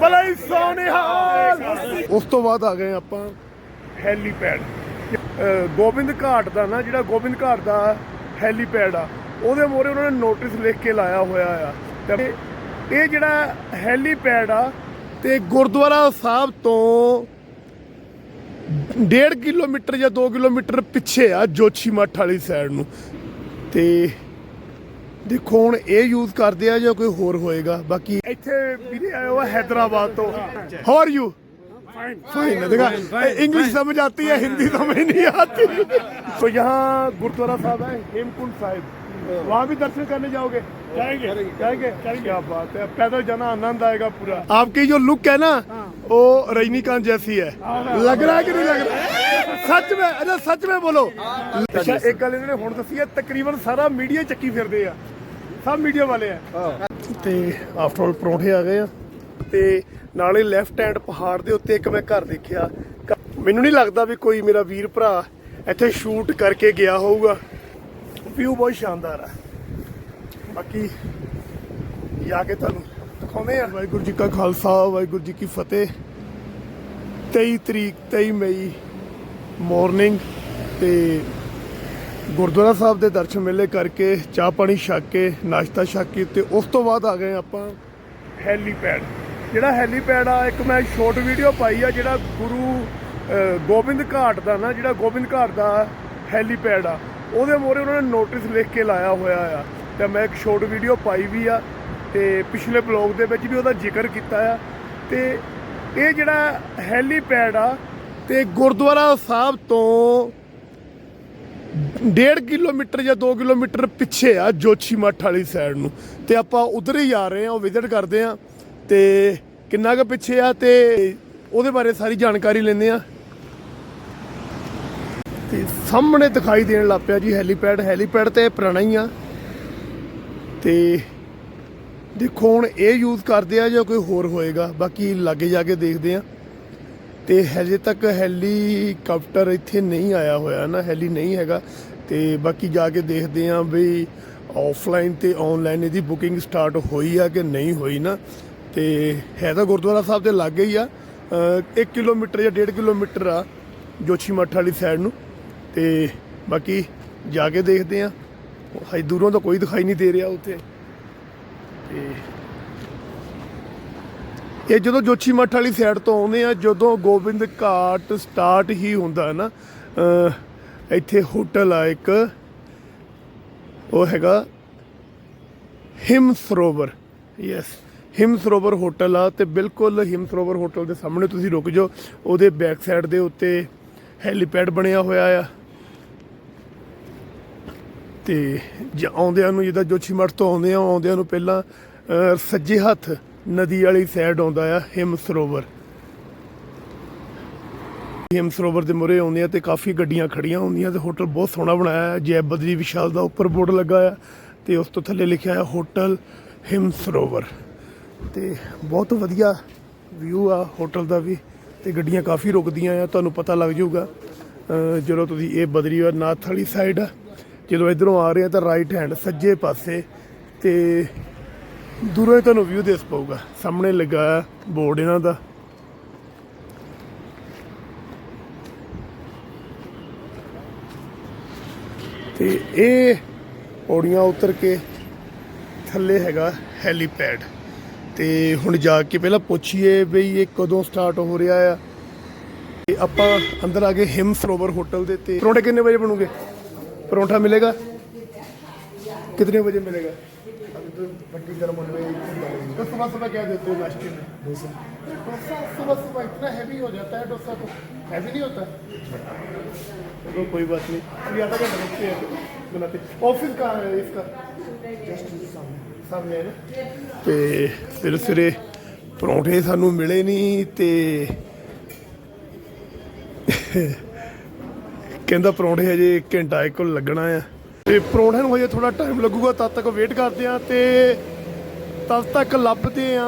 ਬਲਾਈ ਸੋਨਿਹਾਲ ਉਸ ਤੋਂ ਬਾਅਦ ਆ ਗਏ ਆਪਾਂ ਹੈਲੀਪੈਡ। ਗੋਬਿੰਦ ਘਾਟ ਦਾ ਨਾ ਜਿਹੜਾ ਗੋਬਿੰਦ ਘਾਟ ਦਾ ਹੈਲੀਪੈਡ ਆ ਉਹਦੇ ਮੋਰੇ ਉਹਨਾਂ ਨੇ ਨੋਟਿਸ ਲਿਖ ਕੇ ਲਾਇਆ ਹੋਇਆ ਆ। ਤੇ ਇਹ ਜਿਹੜਾ ਹੈਲੀਪੈਡ ਆ ਤੇ ਗੁਰਦੁਆਰਾ ਸਾਹਿਬ ਤੋਂ 1.5 ਕਿਲੋਮੀਟਰ ਜਾਂ 2 ਕਿਲੋਮੀਟਰ ਪਿੱਛੇ ਆ ਜੋਸ਼ੀ ਮੱਠ ਵਾਲੀ ਸਾਈਡ ਨੂੰ। ਤੇ ਦੇਖੋ ਹੁਣ ਇਹ ਯੂਜ਼ ਕਰਦੇ ਆ ਜਾਂ ਕੋਈ ਹੋਰ ਹੋਏਗਾ ਬਾਕੀ ਇੱਥੇ ਵੀਰੇ ਆਇਆ ਹੋਇਆ ਹੈਦਰਾਬਾਦ ਤੋਂ how are you fine fine देखा इंग्लिश समझ आती है हिंदी समझ नहीं आती तो यहाँ गुरुद्वारा साहब है हेमकुंड साहिब वहाँ भी दर्शन करने जाओगे जाएंगे जाएंगे क्या बात है पैदल जाना आनंद आएगा पूरा आपकी जो लुक है ना वो रजनीकांत जैसी है लग रहा है कि नहीं लग रहा है सच में अरे सच में बोलो ਅੱਛਾ ਇੱਕ ਗੱਲ ਇਹਨਾਂ ਨੇ ਹੁਣ ਦੱਸੀ ਹੈ ਤਕਰੀਬਨ ਸਾਰਾ ਮੀਡੀਆ ਚੱਕੀ ਫਿਰਦੇ ਆ ਸਭ ਮੀਡੀਆ ਵਾਲੇ ਆ। ਤੇ ਆਫਟਰ ਆਲ ਪਰੌਂਠੇ ਆ ਗਏ ਆ। ਤੇ ਨਾਲੇ ਲੈਫਟ ਹੈਂਡ ਪਹਾੜ ਦੇ ਉੱਤੇ ਇੱਕ ਮੈਂ ਘਰ ਦੇਖਿਆ। ਮੈਨੂੰ ਨਹੀਂ ਲੱਗਦਾ ਵੀ ਕੋਈ ਮੇਰਾ ਵੀਰ ਭਰਾ ਇੱਥੇ ਸ਼ੂਟ ਕਰਕੇ ਗਿਆ ਹੋਊਗਾ। ਵਿਊ ਬਹੁਤ ਸ਼ਾਨਦਾਰ ਆ। ਬਾਕੀ ਜਾ ਕੇ ਤੁਹਾਨੂੰ ਦਿਖਾਉਂਦੇ ਆ। ਵਾਹਿਗੁਰੂ ਜੀ ਕਾ ਖਾਲਸਾ ਵਾਹਿਗੁਰੂ ਜੀ ਕੀ ਫਤਿਹ। 23 ਤਰੀਕ 23 ਮਈ ਮਾਰਨਿੰਗ ਤੇ ਗੁਰਦੁਆਰਾ ਸਾਹਿਬ ਦੇ ਦਰਸ਼ਨ ਮੇਲੇ ਕਰਕੇ ਚਾਹ ਪਾਣੀ ਛਕ ਕੇ, ਨਾਸ਼ਤਾ ਛਕ ਕੇ ਤੇ ਉਸ ਤੋਂ ਬਾਅਦ ਆ ਗਏ ਆਪਾਂ ਹੈਲੀਪੈਡ। ਜਿਹੜਾ ਹੈਲੀਪੈਡ ਆ, ਇੱਕ ਮੈਂ ਸ਼ਾਰਟ ਵੀਡੀਓ ਪਾਈ ਆ, ਜਿਹੜਾ ਗੁਰੂ ਗੋਬਿੰਦ ਘਾਟ ਦਾ ਨਾ, ਜਿਹੜਾ ਗੋਬਿੰਦ ਘਾਟ ਦਾ ਹੈਲੀਪੈਡ ਆ, ਉਹਦੇ ਮੋਰੇ ਉਹਨਾਂ ਨੇ ਨੋਟਿਸ ਲਿਖ ਕੇ ਲਾਇਆ ਹੋਇਆ ਆ। ਤੇ ਮੈਂ ਇੱਕ ਸ਼ਾਰਟ ਵੀਡੀਓ ਪਾਈ ਵੀ ਆ ਤੇ ਪਿਛਲੇ ਬਲੌਗ ਦੇ ਵਿੱਚ ਵੀ ਉਹਦਾ ਜ਼ਿਕਰ ਕੀਤਾ ਆ। ਤੇ ਇਹ ਜਿਹੜਾ ਹੈਲੀਪੈਡ ਆ, ਤੇ ਗੁਰਦੁਆਰਾ ਸਾਹਿਬ ਤੋਂ 1.5 ਕਿਲੋਮੀਟਰ ਜਾਂ 2 ਕਿਲੋਮੀਟਰ ਪਿੱਛੇ ਆ ਜੋਸ਼ੀ ਮੱਠ ਵਾਲੀ ਸਾਈਡ ਨੂੰ। ਤੇ ਆਪਾਂ ਉਧਰ ਹੀ ਜਾ ਰਹੇ ਆ ਉਹ ਵਿਜ਼ਿਟ ਕਰਦੇ ਆ ਤੇ ਕਿੰਨਾ ਕੁ ਪਿੱਛੇ ਆ ਤੇ ਉਹਦੇ ਬਾਰੇ ਸਾਰੀ ਜਾਣਕਾਰੀ ਲੈਂਦੇ ਆ ਤੇ ਸਾਹਮਣੇ ਦਿਖਾਈ ਦੇਣ ਲੱਗ ਪਿਆ ਜੀ ਹੈਲੀਪੈਡ ਹੈਲੀਪੈਡ ਤੇ ਪੁਰਾਣਾ ਹੀ ਆ। ਤੇ ਦੇਖੋ ਹੁਣ ਇਹ ਯੂਜ਼ ਕਰਦੇ ਆ ਜਾਂ ਕੋਈ ਹੋਰ ਹੋਏਗਾ। ਬਾਕੀ ਲਾਗੇ ਜਾ ਕੇ ਦੇਖਦੇ ਆ ਤੇ ਹਜੇ ਤੱਕ ਹੈਲੀਕਾਪਟਰ ਇੱਥੇ ਨਹੀਂ ਆਇਆ ਹੋਇਆ ਨਾ, ਹੈਲੀ ਨਹੀਂ ਹੈਗਾ। ਤੇ ਬਾਕੀ ਜਾ ਕੇ ਦੇਖਦੇ ਆਂ ਵੀ ਆਫਲਾਈਨ ਤੇ ਆਨਲਾਈਨ ਇਹਦੀ ਬੁਕਿੰਗ ਸਟਾਰਟ ਹੋਈ ਆ ਕਿ ਨਹੀਂ ਹੋਈ ਨਾ। ਤੇ ਹੈ ਤਾਂ ਗੁਰਦੁਆਰਾ ਸਾਹਿਬ ਦੇ ਲਾਗੇ ਹੀ ਆ। 1 ਕਿਲੋਮੀਟਰ ਜਾਂ 1.5 ਕਿਲੋਮੀਟਰ ਆ ਜੋਸ਼ੀ ਮੱਠ ਵਾਲੀ ਸਾਈਡ ਨੂੰ। ਤੇ ਬਾਕੀ ਜਾ ਕੇ ਦੇਖਦੇ ਆਂ। ਹਜੇ ਦੂਰੋਂ ਤਾਂ ਕੋਈ ਦਿਖਾਈ ਨਹੀਂ ਦੇ ਰਿਹਾ ਉੱਥੇ। ਤੇ ਇਹ ਜਦੋਂ ਜੋਸ਼ੀ ਮੱਠ ਵਾਲੀ ਸਾਈਡ ਤੋਂ ਆਉਂਦੇ ਆ, ਜਦੋਂ ਗੋਬਿੰਦ ਘਾਟ ਸਟਾਰਟ ਹੀ ਹੁੰਦਾ ਨਾ ਇੱਥੇ ਹੋਟਲ ਆ ਇੱਕ, ਉਹ ਹੈਗਾ ਹਿਮ ਸਰੋਵਰ ਯੈਸ ਹਿਮ ਸਰੋਵਰ ਹੋਟਲ ਆ ਤੇ ਬਿਲਕੁਲ ਹਿਮ ਸਰੋਵਰ ਹੋਟਲ ਦੇ ਸਾਹਮਣੇ ਤੁਸੀਂ ਰੁਕ ਜਾਓ, ਉਹਦੇ ਬੈਕ ਸਾਈਡ ਦੇ ਉੱਤੇ ਹੈਲੀਪੈਡ ਬਣਿਆ ਹੋਇਆ ਆ। ਤੇ ਜ- ਆਉਂਦਿਆਂ ਨੂੰ, ਜਿੱਦਾਂ ਜੋਸ਼ੀ ਮੱਠ ਤੋਂ ਆਉਂਦੇ ਆ ਆਉਂਦਿਆਂ ਨੂੰ ਪਹਿਲਾਂ ਸੱਜੇ ਹੱਥ ਨਦੀ ਵਾਲੀ ਸਾਈਡ ਆਉਂਦਾ ਆ, ਹਿਮ ਸਰੋਵਰ। ਹਿਮ ਸਰੋਵਰ ਦੇ ਮੁਰੇ ਆਉਂਦੇ ਆ ਤੇ ਕਾਫੀ ਗੱਡੀਆਂ ਖੜੀਆਂ ਹੁੰਦੀਆਂ ਤੇ ਹੋਟਲ ਬਹੁਤ ਸੋਹਣਾ ਬਣਾਇਆ ਹੈ ਜੈ ਬਦਰੀ ਵਿਸ਼ਾਲ ਦਾ ਉੱਪਰ ਬੋਰਡ ਲੱਗਾ ਆ ਤੇ ਉਸ ਤੋਂ ਥੱਲੇ ਲਿਖਿਆ ਹੈ ਹੋਟਲ ਹਿਮ ਸਰੋਵਰ। ਤੇ ਬਹੁਤ ਵਧੀਆ ਵਿਊ ਆ ਹੋਟਲ ਦਾ ਵੀ ਤੇ ਗੱਡੀਆਂ ਕਾਫੀ ਰੁਕਦੀਆਂ ਆ, ਤੁਹਾਨੂੰ ਪਤਾ ਲੱਗ ਜਾਊਗਾ। ਜਦੋਂ ਤੁਸੀਂ ਇਹ ਬਦਰੀ ਨਾਥ ਵਾਲੀ ਸਾਈਡ ਆ, ਜਦੋਂ ਇਧਰੋਂ ਆ ਰਹੇ ਆ ਤਾਂ ਰਾਈਟ ਹੈਂਡ ਸੱਜੇ ਪਾਸੇ ਤੇ ਦੂਰੋਂ ਹੀ ਤੁਹਾਨੂੰ ਵਿਊ ਦਿਸ ਪਾਊਗਾ। ਸਾਹਮਣੇ ਲੱਗਾ ਬੋਰਡ ਇਹਨਾਂ ਦਾ। ਤੇ ਇਹ ਪੌੜੀਆਂ ਉਤਰ ਕੇ ਥੱਲੇ ਹੈਗਾ ਹੈਲੀਪੈਡ ਤੇ ਹੁਣ ਜਾ ਕੇ ਪਹਿਲਾਂ ਪੁੱਛੀਏ ਬਈ ਇਹ ਕਦੋਂ ਸਟਾਰਟ ਹੋ ਰਿਹਾ ਆ। ਤੇ ਆਪਾਂ ਅੰਦਰ ਆ ਗਏ ਹਿਮ ਸਰੋਵਰ ਹੋਟਲ ਦੇ ਤੇ ਪਰੌਂਠੇ ਕਿੰਨੇ ਵਜੇ ਬਣੂਗੇ? ਪਰੌਂਠਾ ਮਿਲੇਗਾ? ਕਿੰਨੇ ਵਜੇ ਮਿਲੇਗਾ? मिलेगा भट्टी गर्म होने में तो सुबह सुबह क्या देते हो नाश्ते में डोसा डोसा सुबह सुबह इतना हैवी हो जाता है डोसा तो हैवी नहीं होता चलो कोई बात नहीं अभी आधा घंटा रुकते हैं बनाते ऑफिस कहाँ है इसका जस्ट सामने सामने है ना ਤੇ ਫਿਰ ਸਵੇਰੇ ਪਰੌਂਠੇ ਸਾਨੂੰ ਮਿਲੇ ਨਹੀਂ ਤੇ ਕਹਿੰਦਾ ਪਰੌਂਠੇ ਹਜੇ ਘੰਟਾ ਇੱਕ ਲੱਗਣਾ ਆ ਤੇ ਪਰੌਂਠੇ ਨੂੰ ਹਜੇ ਥੋੜਾ ਟਾਈਮ ਲੱਗੂਗਾ, ਤਦ ਤੱਕ ਵੇਟ ਕਰਦੇ ਆ ਤੇ ਤਦ ਤੱਕ ਲੱਭਦੇ ਆ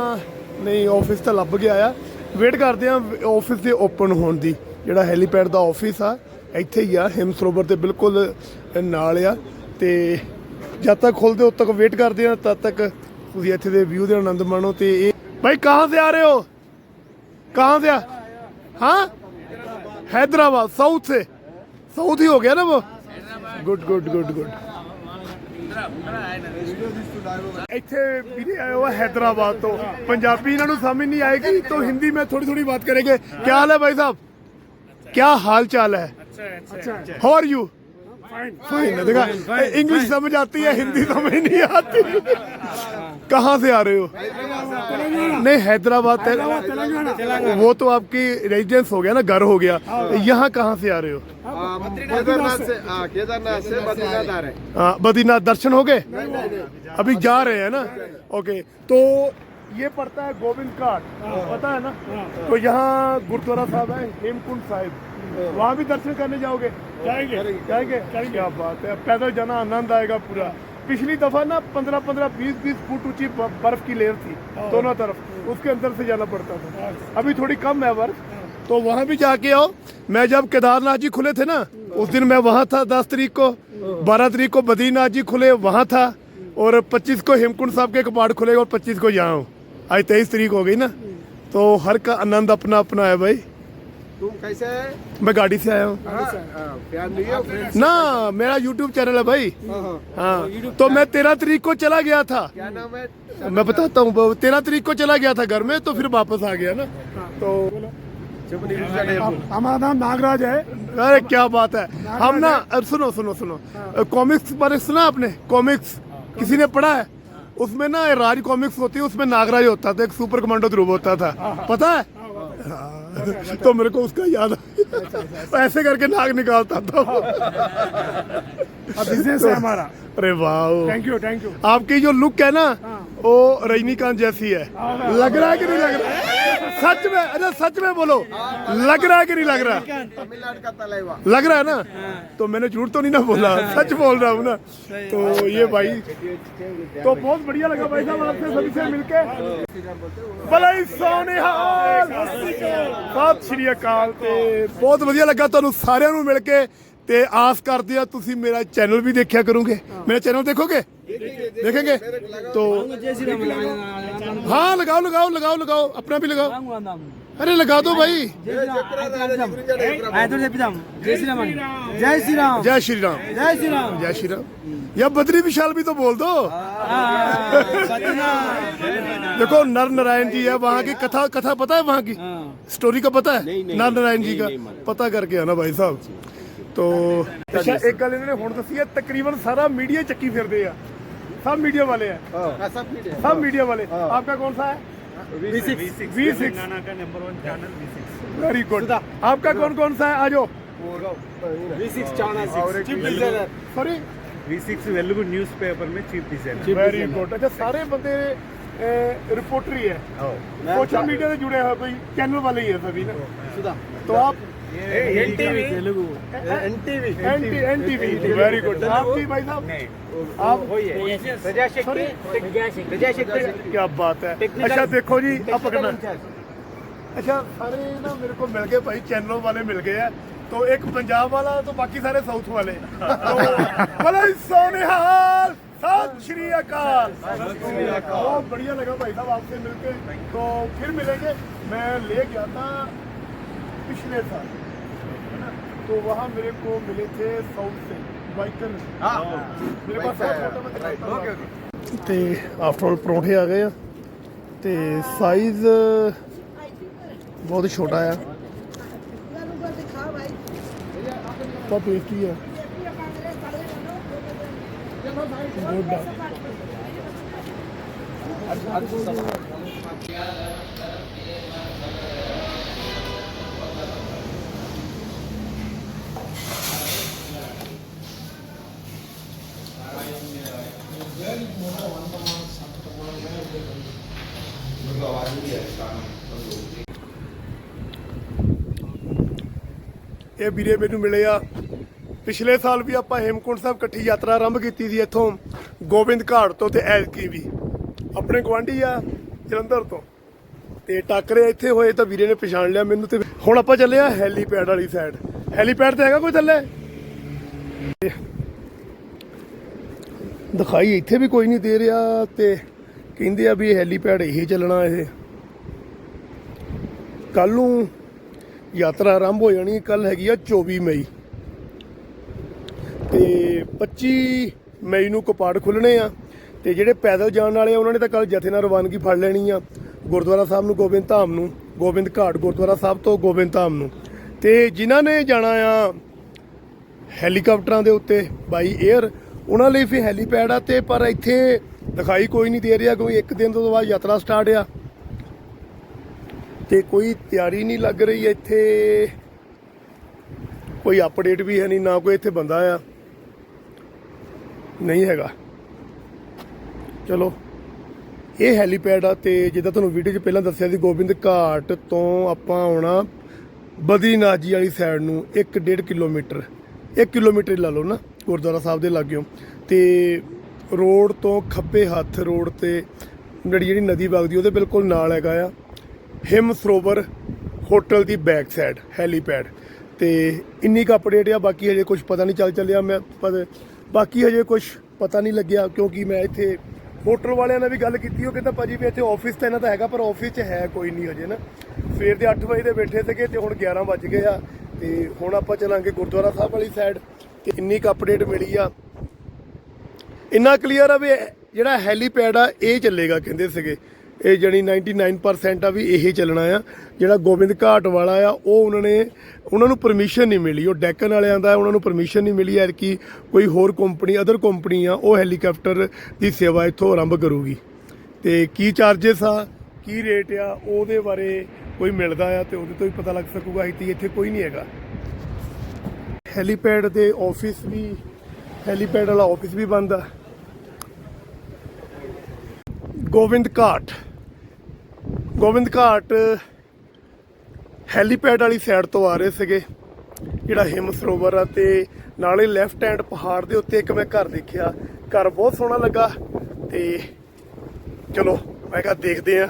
ਨਹੀਂ ਆਫਿਸ ਤਾਂ ਲੱਭ ਗਿਆ ਆ। ਵੇਟ ਕਰਦੇ ਆ ਆਫਿਸ ਦੇ ਓਪਨ ਹੋਣ ਦੀ। ਜਿਹੜਾ ਹੈਲੀਪੈਡ ਦਾ ਆਫਿਸ ਆ, ਇੱਥੇ ਹੀ ਆ ਹਿਮਸਰੋਵਰ ਦੇ ਬਿਲਕੁਲ ਨਾਲ ਆ। ਤੇ ਜਦ ਤੱਕ ਖੁੱਲਦੇ ਉਦ ਤੱਕ ਵੇਟ ਕਰਦੇ ਆ ਤਦ ਤੱਕ ਤੁਸੀਂ ਇੱਥੇ ਦੇ ਵਿਊ ਦੇ ਆਨੰਦ ਮਾਣੋ ਤੇ ਇਹ ਭਾਈ ਕਹਾਂ ਸੇ ਆ ਰਹੇ ਹੋ? ਕਹਾਂ ਸੇ ਆ? ਹਾਂ? ਹੈਦਰਾਬਾਦ ਸਾਊਥ ਸੇ। ਸਾਊਥ ਹੀ ਹੋ ਗਿਆ ਨਾ ਉਹ? गुड गुड गुड गुड ਇੱਥੇ ਵੀਰੇ ਆਇਆ हुआ हैदराबाद तो पंजाबी इन्होंने समझ नहीं आएगी तो हिंदी में थोड़ी थोड़ी बात करेंगे क्या हाल है भाई साहब क्या हाल चाल है हाउ आर यू फाइन देखा इंग्लिश समझ आती है हिंदी समझ नहीं आती कहाँ से आ रहे हो? नहीं हैदराबाद है वो तो आपकी रेजिडेंस हो गया ना घर हो गया। यहाँ कहाँ से आ रहे हो? केदारनाथ से हाँ केदारनाथ से बद्रीनाथ आ रहे हैं। हाँ, बद्रीनाथ दर्शन हो गए? अभी जा रहे हैं ना? ओके तो ये पड़ता है गोविंद घाट। पता है ना? तो यहाँ गुरुद्वारा साहब है हेमकुंड साहिब। वहाँ भी दर्शन करने जाओगे? जाएँगे? जाएँगे? क्या बात है पैदल जाना आनंद आएगा पूरा। पिछली दफ़ा ना पंद्रह पंद्रह बीस बीस फुट ऊँची बर्फ़ की लेयर थी दोनों तरफ़। उसके अंदर से जाना पड़ता था। अभी थोड़ी कम है बर्फ़। तो वहाँ भी जाके आओ। मैं जब केदारनाथ जी खुले थे ना उस दिन मैं वहाँ था दस तारीख को बारह तारीख को बद्रीनाथ जी खुले वहाँ था। और पच्चीस को हेमकुंड साहब के कपाट खुले और पच्चीस को यहाँ हूँ आज तेईस तारीख हो गई ना। तो हर का आनंद अपना अपना है भाई। तुम कैसे है? मैं गाड़ी से आया हूँ। है फ्रेंड्स ना मेरा यूट्यूब चैनल है भाई। हाँ तो मैं तेरह तारीख को चला गया था। क्या नाम है? मैं बताता हूँ तेरह तारीख को चला गया था घर में तो फिर वापस आ गया ना। तो हमारा नाम नागराज है। अरे क्या बात है। हम ना सुनो सुनो सुनो। कॉमिक्स बारे सुना आपने? कॉमिक्स किसी ने पढ़ा है? उसमें ना राज कॉमिक्स होती है उसमें नागराज होता था एक सुपर कमांडो ध्रुव होता था। पता है। हाँ, तो मेरे को उसका याद आया। ऐसे करके नाग निकालता था वो। बिजनेस है हमारा अरे वाह थैंक यू थैंक यू आपकी जो लुक है ना वो रजनीकांत जैसी है लग रहा है कि नहीं लग रहा है सच में अरे सच में बोलो लग रहा है कि नहीं लग रहा तमिलनाडु का तलैवा लग रहा है ना तो मैंने झूठ तो नहीं ना बोला सच बोल रहा हूँ ना तो ये भाई तो बहुत बढ़िया लगा भाई साहब आपसे सभी से मिलके ਬਲਾਈ ਸੋਨੇ ਹਾਲ ਸਤਿ ਸ਼੍ਰੀ ਅਕਾਲ ਤੇ ਬਹੁਤ ਵਧੀਆ ਲੱਗਾ ਤੁਹਾਨੂੰ ਸਾਰਿਆਂ ਨੂੰ ਮਿਲ ਕੇ ਤੇ ਆਸ ਕਰਦੇ ਆ ਤੁਸੀਂ ਮੇਰਾ ਚੈਨਲ ਵੀ ਦੇਖਿਆ ਕਰੋਗੇ ਮੇਰਾ ਚੈਨਲ ਦੇਖੋਗੇ देखेंगे तो हाँ लगाओ लगाओ लगाओ लगाओ अपना भी लगाओ अरे लगा दो भाई जय श्री राम जय श्री राम जय श्री राम जय श्री राम जय श्री राम या बद्री विशाल भी तो बोल दो देखो नर नारायण जी है वहाँ की कथा कथा पता है वहाँ की स्टोरी का पता है नर नारायण जी का पता करके आना भाई साहब तो ਅੱਛਾ ਇੱਕ ਗੱਲ ਇਹਨਾਂ ਨੇ ਹੁਣ ਦੱਸੀ ਹੈ ਤਕਰੀਬਨ ਸਾਰਾ ਮੀਡੀਆ ਚੱਕੀ ਫਿਰਦੇ ਆ ਸਭ ਮੀਡੀਆ ਵਾਲੇ ਆ हाँ, सब ठीक है सब मीडिया वाले आपका कौन सा है वी सिक्स का number one channel V6 very good आपका कौन कौन सा है आ जाओ V6 चाना 6 chief designer sorry V6 Velugu newspaper में चीफ डिजाइनर वेरी गुड अच्छा सारे बंदे रिपोर्टर ही है सोशल मीडिया से जुड़े हैं कोई चैनल वाले ही है सभी ना सुधा तो आप NTV. Telugu NTV. NTV very good आपकी भाई साहब? आप क्या बात है। अच्छा देखो जी अब पकड़ना अच्छा सारे ना मेरे को मिल गए भाई चैनलों वाले मिल गए हैं। तो एक पंजाब वाला तो बाकी सारे साउथ वाले। तो सोने हाल सत श्री अकाल। बहुत बढ़िया लगा भाई साहब आपसे मिलके। तो फिर मिलेंगे। मैं ले गया था पिछले साल? तो वहाँ मेरे को मिले थे साउथ से बाइकर ਮੇਰੇ ਪਾਸ ਫੋਟੋ ਮੈਂ ਦਿਖਾਤਾ ਹੂੰ ਤੇ ਆਫਟਰ ਆਲ ਪਰੌਂਠੇ ਆ ਗਏ ਆ ਤੇ ਸਾਈਜ਼ ਬਹੁਤ ਛੋਟਾ ਆ ਤਾਂ ਟੇਸਟੀ ਆ ਗੁੱਡ ਆ ਇਹ ਵੀਰੇ ਮੈਨੂੰ ਮਿਲੇ ਆ। ਪਿਛਲੇ ਸਾਲ ਵੀ ਆਪਾਂ ਹੇਮਕੁੰਟ ਸਾਹਿਬ ਇਕੱਠੀ ਯਾਤਰਾ ਆਰੰਭ ਕੀਤੀ ਸੀ ਇੱਥੋਂ, ਗੋਬਿੰਦ ਘਾਟ ਤੋਂ ਤੇ ਐਲਕੀ ਵੀ। ਆਪਣੇ ਗਵਾਂਢੀ ਆ, ਜਲੰਧਰ ਤੋਂ। ਤੇ ਟੱਕਰੇ ਇੱਥੇ ਹੋਏ ਤਾਂ ਵੀਰੇ ਨੇ ਪਛਾਣ ਲਿਆ ਮੈਨੂੰ ਤੇ ਹੁਣ ਆਪਾਂ ਚੱਲੇ ਆ ਹੈਲੀਪੈਡ ਵਾਲੀ ਸਾਈਡ ਹੈਲੀਪੈਡ ਤੇ ਹੈਗਾ ਕੋਈ ਥੱਲੇ? ਦਿਖਾਈ, ਇੱਥੇ ਵੀ ਕੋਈ ਨਹੀਂ ਦੇ ਰਿਹਾ ਤੇ ਕਹਿੰਦੇ ਆ ਵੀ ਹੈਲੀਪੈਡ ਇਹੀ ਚੱਲਣਾ ਇਹ। ਕੱਲ ਨੂੰ ਯਾਤਰਾ ਆਰੰਭ ਹੋ ਜਾਣੀ ਕੱਲ ਹੈਗੀ ਆ 24 ਮਈ। ਤੇ 25 ਮਈ ਨੂੰ ਕਪਾੜ ਖੁੱਲਣੇ ਆ, ਤੇ ਜਿਹੜੇ ਪੈਦਲ ਜਾਣ ਵਾਲੇ ਆ, ਉਹਨਾਂ ਨੇ ਤਾਂ ਕੱਲ ਜਥੇ ਨਾਲ ਰਵਾਨਗੀ ਫੜ ਲੈਣੀ ਆ, ਗੁਰਦੁਆਰਾ ਸਾਹਿਬ ਨੂੰ, ਗੋਬਿੰਦ ਧਾਮ ਨੂੰ, ਗੋਬਿੰਦ ਘਾਟ ਗੁਰਦੁਆਰਾ ਸਾਹਿਬ ਤੋਂ ਗੋਬਿੰਦ ਧਾਮ ਨੂੰ। ਤੇ ਜਿਨ੍ਹਾਂ ਨੇ ਜਾਣਾ ਆ ਹੈਲੀਕਾਪਟਰਾਂ ਦੇ ਉੱਤੇ ਬਾਈ 에ਅਰ ਉਹਨਾਂ ਲਈ ਫਿਰ ਹੈਲੀਪੈਡ ਆ, ਤੇ ਪਰ ਇੱਥੇ ਦਿਖਾਈ ਕੋਈ ਨਹੀਂ ਦੇ ਰਿਹਾ, ਕਿਉਂਕਿ ਇੱਕ ਦਿਨ ਤੋਂ ਬਾਅਦ ਯਾਤਰਾ ਸਟਾਰਟ ਆ। ਤੇ ਕੋਈ ਤਿਆਰੀ ਨਹੀਂ ਲੱਗ ਰਹੀ ਇੱਥੇ। ਕੋਈ ਅਪਡੇਟ ਵੀ ਹੈ ਨਹੀਂ, ਨਾ ਕੋਈ ਇੱਥੇ ਬੰਦਾ ਆ ਨਹੀਂ ਹੈਗਾ। ਚਲੋ, ਇਹ ਹੈਲੀਪੈਡ ਆ ਤੇ ਜਿੱਦਾਂ ਤੁਹਾਨੂੰ ਵੀਡੀਓ 'ਚ ਪਹਿਲਾਂ ਦੱਸਿਆ ਸੀ, ਗੋਬਿੰਦ ਘਾਟ ਤੋਂ ਆਪਾਂ ਆਉਣਾ ਬਦਰੀਨਾਥ ਜੀ ਵਾਲੀ ਸਾਈਡ ਨੂੰ 1.5 ਕਿਲੋਮੀਟਰ। 1 ਕਿਲੋਮੀਟਰ ਹੀ ਲਾ ਲਓ ਨਾ, ਗੁਰਦੁਆਰਾ ਸਾਹਿਬ ਦੇ ਲਾਗਿਓ। ਤੇ ਰੋਡ ਤੋਂ ਖੱਬੇ ਹੱਥ ਰੋਡ ਤੇ ਜਿਹੜੀ ਜਿਹੜੀ ਨਦੀ ਵਗਦੀ, ਉਹਦੇ ਬਿਲਕੁਲ ਨਾਲ ਹੈਗਾ ਆ। ਹਿਮ ਸਰੋਵਰ ਹੋਟਲ ਦੀ ਬੈਕ ਸਾਈਡ ਹੈਲੀਪੈਡ ਤੇ ਇੰਨੀ ਕੁ ਅਪਡੇਟ ਆ, ਬਾਕੀ ਹਜੇ ਕੁਝ ਪਤਾ ਨਹੀਂ ਚੱਲ ਚੱਲਿਆ। ਮੈਂ ਪਰ ਬਾਕੀ ਹਜੇ ਕੁਝ ਪਤਾ ਨਹੀਂ ਲੱਗਿਆ, ਕਿਉਂਕਿ ਮੈਂ ਇੱਥੇ ਹੋਟਲ ਵਾਲਿਆਂ ਨਾਲ ਵੀ ਗੱਲ ਕੀਤੀ, ਉਹ ਕਹਿੰਦਾ ਭਾਜੀ ਵੀ ਇੱਥੇ ਆਫਿਸ ਤਾਂ ਇਹਨਾਂ ਦਾ ਹੈਗਾ, ਪਰ ਆਫਿਸ 'ਚ ਹੈ ਕੋਈ ਨਹੀਂ ਹਜੇ ਨਾ। ਸਵੇਰ ਦੇ 8 ਵਜੇ ਦੇ ਬੈਠੇ ਸੀਗੇ ਤੇ ਹੁਣ 11 ਵੱਜ ਗਏ ਆ। ਤੇ ਹੁਣ ਆਪਾਂ ਚੱਲਾਂਗੇ ਗੁਰਦੁਆਰਾ ਸਾਹਿਬ ਵਾਲੀ ਸਾਈਡ ਤੇ ਇੰਨੀ ਕੁ ਅਪਡੇਟ ਮਿਲੀ ਆ। ਇੰਨਾ ਕਲੀਅਰ ਆ ਵੀ ਜਿਹੜਾ ਹੈਲੀਪੈਡ ਆ, ਇਹ ਚੱਲੇਗਾ, ਕਹਿੰਦੇ ਸੀਗੇ। ਇਹ ਜਣੀ 99% ਆ ਵੀ ਇਹ ਚੱਲਣਾ ਆ। ਜਿਹੜਾ ਗੋਬਿੰਦ ਘਾਟ ਵਾਲਾ ਆ, ਉਹ ਉਹਨਾਂ ਨੇ ਉਹਨਾਂ ਨੂੰ ਪਰਮਿਸ਼ਨ ਨਹੀਂ ਮਿਲੀ। ਉਹ ਡੈਕਨ ਵਾਲਿਆਂ ਦਾ ਉਹਨਾਂ ਨੂੰ ਪਰਮਿਸ਼ਨ ਨਹੀਂ ਮਿਲੀ ਐ ਕਿ ਕੋਈ ਹੋਰ ਕੰਪਨੀ ਅਦਰ ਕੰਪਨੀ ਆ, ਉਹ ਹੈਲੀਕਾਪਟਰ ਦੀ ਸੇਵਾ ਇੱਥੋਂ ਆਰੰਭ ਕਰੂਗੀ। ਤੇ ਕੀ ਚਾਰजेस ਆ, ਕੀ ਰੇਟ ਆ, ਉਹਦੇ ਬਾਰੇ ਕੋਈ ਮਿਲਦਾ ਆ ਤੇ ਉਹਦੇ ਤੋਂ ਹੀ ਪਤਾ ਲੱਗ ਸਕੂਗਾ। ਇੱਥੇ ਇੱਥੇ ਕੋਈ ਨਹੀਂ ਹੈਗਾ। ਹੈਲੀਪੈਡ ਦੇ ਆਫਿਸ ਵੀ ਹੈਲੀਪੈਡ ਵਾਲਾ ਆਫਿਸ ਵੀ ਬੰਦ ਆ। ਗੋਬਿੰਦ ਘਾਟ ਗੋਬਿੰਦ ਘਾਟ ਹੈਲੀਪੈਡ ਵਾਲੀ ਸਾਈਡ ਤੋਂ ਆ ਰਹੇ ਸੀਗੇ। ਜਿਹੜਾ ਹਿਮ ਸਰੋਵਰ ਆ ਤੇ ਨਾਲੇ ਲੈਫਟ ਹੈਂਡ ਪਹਾੜ ਦੇ ਉੱਤੇ ਇੱਕ ਮੈਂ ਘਰ ਦੇਖਿਆ। ਘਰ ਬਹੁਤ ਸੋਹਣਾ ਲੱਗਾ ਤੇ ਚਲੋ, ਮੈਂ ਕਿਹਾ ਦੇਖਦੇ ਆ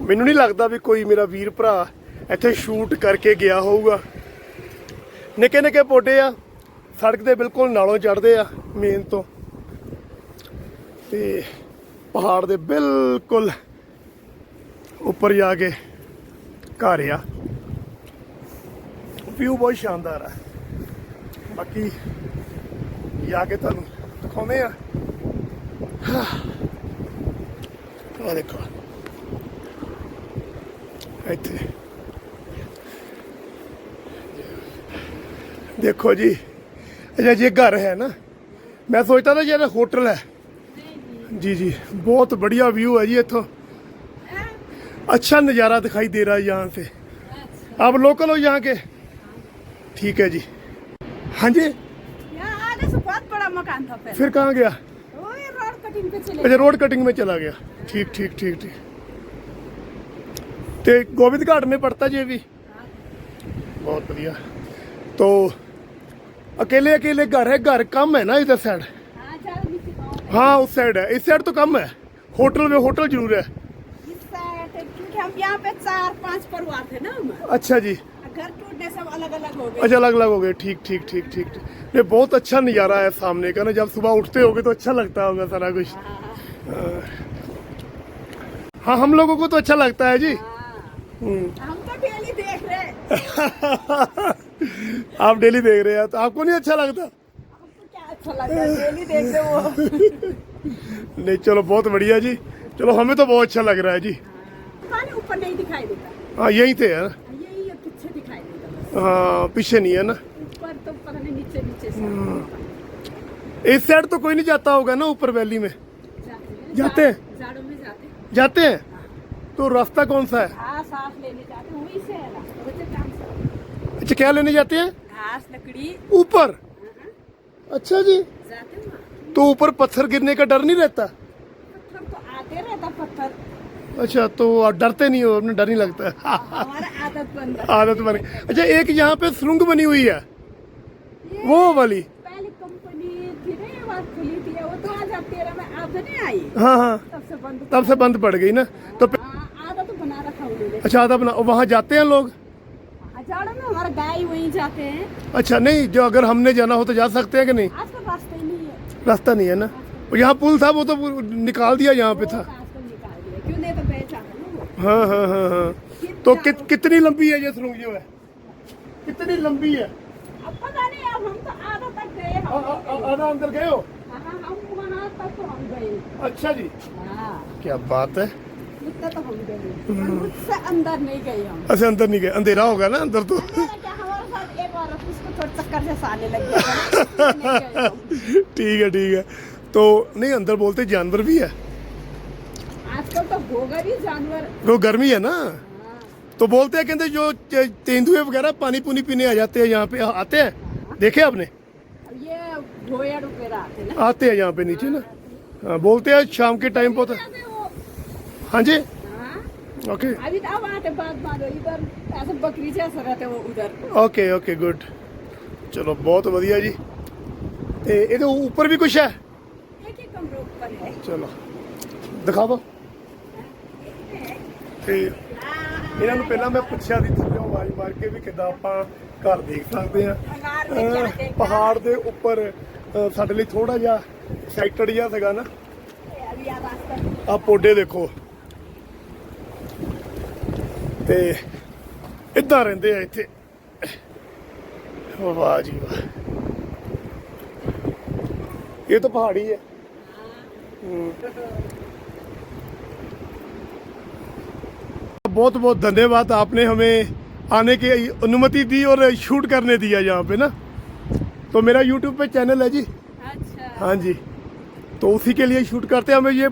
ਮੈਨੂੰ ਨਹੀਂ ਲੱਗਦਾ ਵੀ ਕੋਈ ਮੇਰਾ ਵੀਰ ਭਰਾ ਇੱਥੇ ਸ਼ੂਟ ਕਰਕੇ ਗਿਆ ਹੋਊਗਾ। ਨਿੱਕੇ ਨਿੱਕੇ ਪੋਡੇ ਆ, ਸੜਕ ਦੇ ਬਿਲਕੁਲ ਨਾਲੋਂ ਚੜਦੇ ਆ ਮੇਨ ਤੋਂ। ਤੇ ਪਹਾੜ ਦੇ ਬਿਲਕੁਲ ਉੱਪਰ ਜਾ ਕੇ ਘਰ ਆ। ਵਿਊ ਬਹੁਤ ਸ਼ਾਨਦਾਰ ਆ। ਬਾਕੀ ਜਾ ਕੇ ਤੁਹਾਨੂੰ ਦਿਖਾਉਂਦੇ ਆ। ਆ ਦੇਖੋ। ਇੱਥੇ। ਦੇਖੋ ਜੀ ਅਜਾ ਜੇ ਘਰ ਹੈ ਨਾ ਮੈਂ ਸੋਚਦਾ ਤਾਂ ਜੇ ਹੋਟਲ ਹੈ। ਜੀ ਜੀ। ਬਹੁਤ ਵਧੀਆ ਵਿਊ ਹੈ ਜੀ ਇੱਥੋਂ। अच्छा नज़ारा दिखाई दे रहा है यहाँ से आप लोकल हो यहाँ के ठीक है जी हाँ जी यहाँ आगे से बहुत बड़ा मकान था पहले फिर कहाँ गया वो ये रोड कटिंग पे चले अच्छा रोड कटिंग में चला गया ठीक ठीक ठीक ठीक ਤੇ ਗੋਬਿੰਦ ਘਾਟ में पड़ता जी ये भी बहुत बढ़िया तो अकेले अकेले घर है घर कम है ना इधर साइड हाँ चारों नीचे गाँव है। हाँ उस साइड है इस साइड तो कम है होटल में होटल जरूर है इस क्योंकि हम यहाँ पे चार पाँच परिवार थे ना हम। अच्छा जी। घर टूटने सब अलग अलग हो गए। अच्छा अलग अलग हो गए। ठीक ठीक ठीक ठीक। ये बहुत अच्छा नज़ारा है सामने का ना। जब सुबह उठते होगे तो अच्छा लगता होगा सारा कुछ। हाँ। हम लोगों को तो अच्छा लगता है जी। हम तो डेली देख रहे हैं। आप डेली देख रहे हैं तो आपको नहीं अच्छा लगता? अच्छा लगता है? डेली देख रहे वो। नहीं चलो बहुत बढ़िया जी। चलो हमें तो बहुत अच्छा लग रहा है जी। ऊपर नहीं दिखाई देता। हाँ यहीं थे यार। यही ये पीछे दिखाई देता हाँ पीछे नहीं है ना। ऊपर तो पता नहीं नीचे नीचे से। इस साइड तो कोई नहीं जाता होगा ना ऊपर वैली में। जाते हैं। जाते हैं? में जाते हैं। जाते हैं? तो रास्ता कौन सा है? हैं है। अच्छा क्या लेने जाते हैं? घास लकड़ी। ऊपर? अच्छा जी। जाते हैं तो ऊपर पत्थर गिरने का डर नहीं रहता? पत्थर तो आते रहता अच्छा तो आप डरते नहीं हो अपने डर नहीं लगता। हमारा आदत बन गई आदत बन अच्छा एक यहाँ पे सुरंग बनी हुई है। वो वाली। पहली कंपनी वो आई। हाँ हाँ। तब से बंद तब से बंद पड़ गई ना। तो हाँ, आदत बना रखा अच्छा आधा बना वहाँ जाते हैं लोग? हज़ारों गाय वहीं जाते हैं। अच्छा नहीं जो अगर हमने जाना हो तो जा सकते हैं कि नहीं? आजकल नहीं है। रास्ता नहीं है ना। यहाँ पुल था वो तो निकाल दिया यहाँ पे था। हाँ हाँ हाँ हाँ। तो कि, कितनी लंबी है ये सुरंग जो है कितनी लंबी है? अब पता नहीं अब हम तो आधा तक गए आधा अंदर गए हो? हाँ, तो अच्छा जी। हाँ। क्या बात है? तो हम गए। अंदर नहीं गए हम। अच्छा अंदर नहीं गए। अंधेरा होगा ना अंदर तो। ठीक है ठीक है। तो नहीं अंदर बोलते जानवर भी है? होगा भी जानवर वो गर्मी है ना हाँ, तो बोलते हैं कहते जो ते- तेंदुए वगैरह पानी पुनी पीने आ जाते हैं यहाँ पे आते हैं देखे आपने अब ये भोयर वगैरह आते ना आते हैं यहाँ पे नीचे ना हाँ, बोलते हैं शाम के टाइम पर ऐसे वो हाँ जी हाँ ओके अभी तो अब आते बाद बाद इधर ऐसे बकरी जैसा रहते वो उधर ਓਕੇ ਓਕੇ ਗੁੱਡ ਚਲੋ ਬਹੁਤ ਵਧੀਆ ਜੀ ਤੇ ਇਹਦੇ ਉੱਪਰ ਵੀ ਕੁਝ ਹੈ एक ही कमरे ऊपर है ਚਲੋ ਦਿਖਾਵੋ ਤੇ ਇਹਨਾਂ ਨੂੰ ਪਹਿਲਾਂ ਮੈਂ ਪੁੱਛਿਆ ਸੀ ਥੱਲੇ ਆਵਾਜ਼ ਮਾਰ ਕੇ ਵੀ ਕਿਦਾਂ ਆਪਾਂ ਘਰ ਦੇਖ ਸਕਦੇ ਆ ਪਹਾੜ ਦੇ ਉੱਪਰ ਸਾਡੇ ਲਈ ਥੋੜਾ ਜਿਹਾ ਐਕਸਾਈਟਡ ਜਿਹਾ ਸੀਗਾ ਨਾ। ਆ ਪੋਡੇ ਦੇਖੋ। ਤੇ ਇਦਾਂ ਰਹਿੰਦੇ ਆ ਇੱਥੇ। ਵਾਹ ਜੀ ਵਾਹ। ਇਹ ਤਾਂ ਪਹਾੜੀ ਹੈ। बहुत बहुत धन्यवाद। आपने हमें आने की अनुमति दी और शूट करने दिया यहाँ पे ना? तो मेरा यूट्यूब पे चैनल है जी। अच्छा। हाँ जी। तो उसी के लिए शूट करते हैं। हमें ये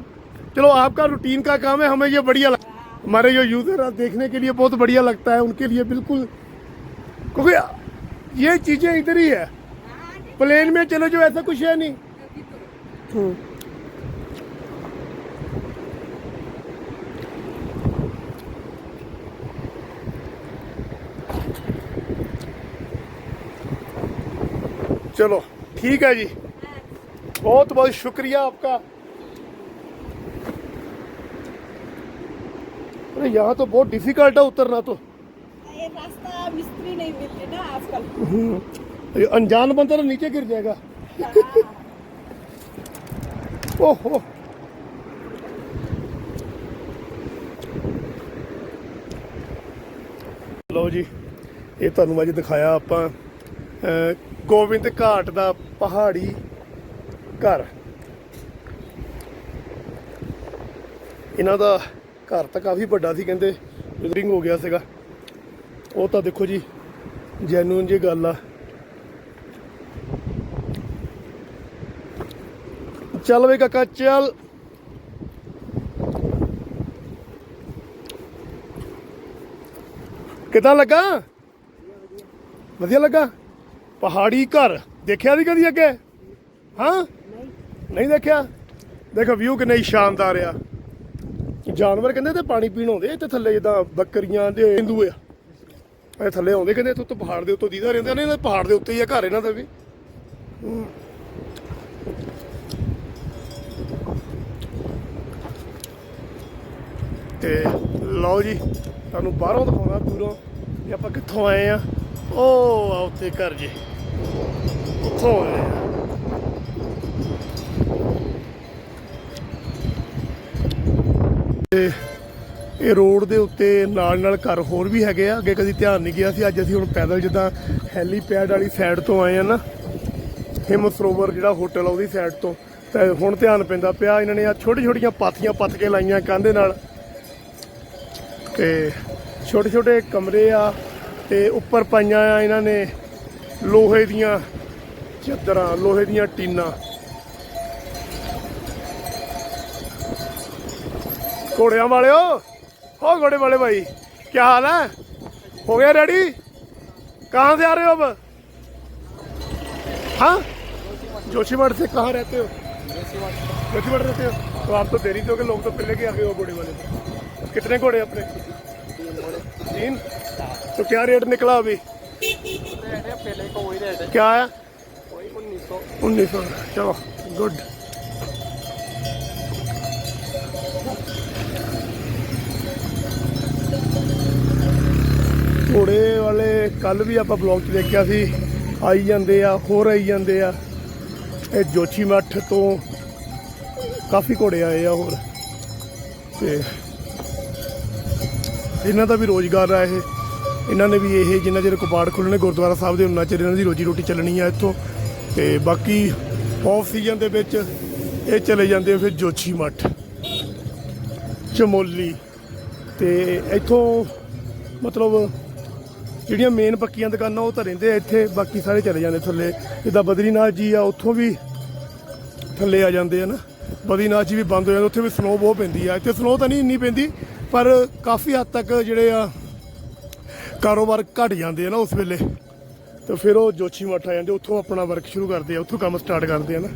चलो आपका रूटीन का काम है। हमें ये बढ़िया लग हमारे जो यूज़र है देखने के लिए बहुत बढ़िया लगता है। उनके लिए बिल्कुल क्योंकि ये चीज़ें इधर ही है। प्लेन में चलो जो ऐसा कुछ है नहीं। चलो ठीक है जी बहुत बहुत शुक्रिया आपका अरे यहाँ तो बहुत डिफिकल्ट है उतरना तो ये रास्ता मिस्त्री नहीं मिलते ना आजकल ये अनजान बंदा तो नीचे गिर जाएगा ओहो ਲਓ ਜੀ ਇਹ ਤੁਹਾਨੂੰ ਅੱਜ ਦਿਖਾਇਆ ਆਪਾਂ ਅਹ, ਗੋਬਿੰਦ ਘਾਟ ਦਾ ਪਹਾੜੀ ਘਰ। ਇਹਨਾਂ ਦਾ ਘਰ ਤਾਂ ਕਾਫੀ ਵੱਡਾ ਸੀ, ਕਹਿੰਦੇ ਬਿਲਡਿੰਗ ਹੋ ਗਿਆ ਸੀਗਾ। ਉਹ ਤਾਂ ਦੇਖੋ ਜੀ ਜੈਨੂਨ ਜੀ ਗੱਲ ਆ। ਚੱਲ ਵੇ ਕਾਕਾ, ਚੱਲ। ਕਿਦਾਂ ਲੱਗਾ? ਵਧੀਆ ਲੱਗਾ? ਪਹਾੜੀ ਘਰ। ਦੇਖਿਆ ਵੀ ਕਦੀ ਅੱਗੇ? ਹਾਂ? ਨਹੀਂ ਦੇਖਿਆ? ਦੇਖੋ ਵਿਊ ਕਿੰਨਾ ਹੀ ਸ਼ਾਨਦਾਰ ਆ। ਜਾਨਵਰ ਕਹਿੰਦੇ ਤੇ ਪਾਣੀ ਪੀਣ ਆਉਂਦੇ ਇੱਥੇ ਥੱਲੇ ਜਿੱਦਾਂ ਬੱਕਰੀਆਂ ਦੇ ਹਿੰਦੂ ਆ। ਇਹ ਥੱਲੇ ਆਉਂਦੇ ਕਹਿੰਦੇ ਇੱਥੇ ਪਹਾੜ ਦੇ ਉੱਤੋਂ ਦੀਦਾ ਰਹਿੰਦੇ ਨੇ ਪਹਾੜ ਦੇ ਉੱਤੇ ਹੀ ਆ ਘਰ ਇਹਨਾਂ ਦਾ ਵੀ। ਤੇ ਲਓ ਜੀ, ਤੁਹਾਨੂੰ ਬਾਹਰੋਂ ਦਿਖਾਉਣਾ ਦੂਰੋਂ ਵੀ ਆਪਾਂ ਕਿੱਥੋਂ ਆਏ ਆ। ਉਹ ਆ ਉੱਥੇ ਘਰ ਜੀ। ਉੱਥੋਂ ਇਹ ਰੋਡ ਦੇ ਉੱਤੇ ਨਾਲ ਨਾਲ ਘਰ ਹੋਰ ਵੀ ਹੈਗੇ ਆ, ਅੱਗੇ ਕਦੀ ਧਿਆਨ ਨਹੀਂ ਗਿਆ ਸੀ, ਅੱਜ ਅਸੀਂ ਹੁਣ ਪੈਦਲ ਜਿੱਦਾਂ ਹੈਲੀਪੈਡ ਵਾਲੀ ਸਾਈਡ ਤੋਂ ਆਏ ਆ ਨਾ, ਹਿੰਮਤ ਸਰੋਵਰ ਜਿਹੜਾ ਹੋਟਲ ਆ ਉਹਦੀ ਸਾਈਡ ਤੋਂ। ਤੇ ਹੁਣ ਧਿਆਨ ਪੈਂਦਾ ਪਿਆ, ਇਹਨਾਂ ਨੇ ਆ ਛੋਟੀ ਛੋਟੀਆਂ ਪਾਥੀਆਂ ਪੱਥ ਕੇ ਲਾਈਆਂ ਕੰਧੇ ਨਾਲ। ਤੇ ਛੋਟੇ ਛੋਟੇ ਕਮਰੇ ਆ, ਤੇ ਉੱਪਰ ਪਾਈਆਂ ਆ ਇਹਨਾਂ ਨੇ। ਲੋਹੇ ਦੀਆਂ ਚਾਦਰਾਂ ਲੋਹੇ ਦੀਆਂ ਟੀਨਾਂ घोड़िया वाले हो हो घोड़े वाले भाई क्या हाल है हो गया रेडी कहाँ से आ रहे हो अब हाँ जोशीमठ से कहाँ रहते हो जोशीमठ रहते हो तो आप तो देरी से हो गए लोग तो पहले के आ गए हो घोड़े वाले पे। कितने घोड़े अपने तीन तो क्या रेट निकला अभी क्या है उन्नीस सौ चलो गुड ਘੋੜੇ ਵਾਲੇ ਕੱਲ ਵੀ ਆਪਾਂ ਬਲੌਗ 'ਚ ਦੇਖਿਆ ਸੀ ਆਈ ਜਾਂਦੇ ਆ ਹੋਰ ਆਈ ਜਾਂਦੇ ਆ ਇਹ ਜੋਚੀ ਮੱਠ ਤੋਂ ਕਾਫੀ ਘੋੜੇ ਆਏ ਆ ਹੋਰ ਤੇ ਇਹਨਾਂ ਦਾ ਵੀ ਰੋਜ਼ਗਾਰ ਆ ਇਹ ਇਹਨਾਂ ਨੇ ਵੀ ਇਹ ਜਿੰਨਾ ਚਿਰ ਕਬਾੜ ਖੁੱਲ੍ਹਣੇ ਗੁਰਦੁਆਰਾ ਸਾਹਿਬ ਦੇ ਉਹਨਾਂ ਚਿਰ ਇਹਨਾਂ ਦੀ ਰੋਜੀ ਰੋਟੀ ਚੱਲਣੀ ਆ ਇੱਥੋਂ। ਤੇ ਬਾਕੀ ਆਫ ਸੀਜ਼ਨ ਦੇ ਵਿੱਚ ਇਹ ਚਲੇ ਜਾਂਦੇ ਆ ਫਿਰ ਜੋਸ਼ੀ ਮੱਠ, ਚਮੋਲੀ। ਤੇ ਇੱਥੋਂ ਮਤਲਬ ਜਿਹੜੀਆਂ ਮੇਨ ਪੱਕੀਆਂ ਦੁਕਾਨਾਂ ਉਹ ਤਾਂ ਰਹਿੰਦੇ ਆ ਇੱਥੇ, ਬਾਕੀ ਸਾਰੇ ਚਲੇ ਜਾਂਦੇ ਥੱਲੇ। ਜਿੱਦਾਂ ਬਦਰੀਨਾਥ ਜੀ ਆ, ਉੱਥੋਂ ਵੀ ਥੱਲੇ ਆ ਜਾਂਦੇ ਆ ਨਾ। ਬਦਰੀਨਾਥ ਜੀ ਵੀ ਬੰਦ ਹੋ ਜਾਂਦੇ, ਉੱਥੇ ਵੀ ਸਨੋ ਬਹੁਤ ਪੈਂਦੀ ਆ। ਇੱਥੇ ਸਨੋ ਤਾਂ ਨਹੀਂ ਇੰਨੀ ਪੈਂਦੀ, ਪਰ ਕਾਫੀ ਹੱਦ ਤੱਕ ਜਿਹੜੇ ਆ ਕਾਰੋਬਾਰ ਘਟ ਜਾਂਦੇ ਆ ਨਾ ਉਸ ਵੇਲੇ। ਤੇ ਫਿਰ ਉਹ ਜੋਸ਼ੀ ਮੱਠ ਆ ਜਾਂਦੇ, ਉੱਥੋਂ ਆਪਣਾ ਵਰਕ ਸ਼ੁਰੂ ਕਰਦੇ ਆ, ਉੱਥੋਂ ਕੰਮ ਸਟਾਰਟ ਕਰਦੇ ਆ ਨਾ।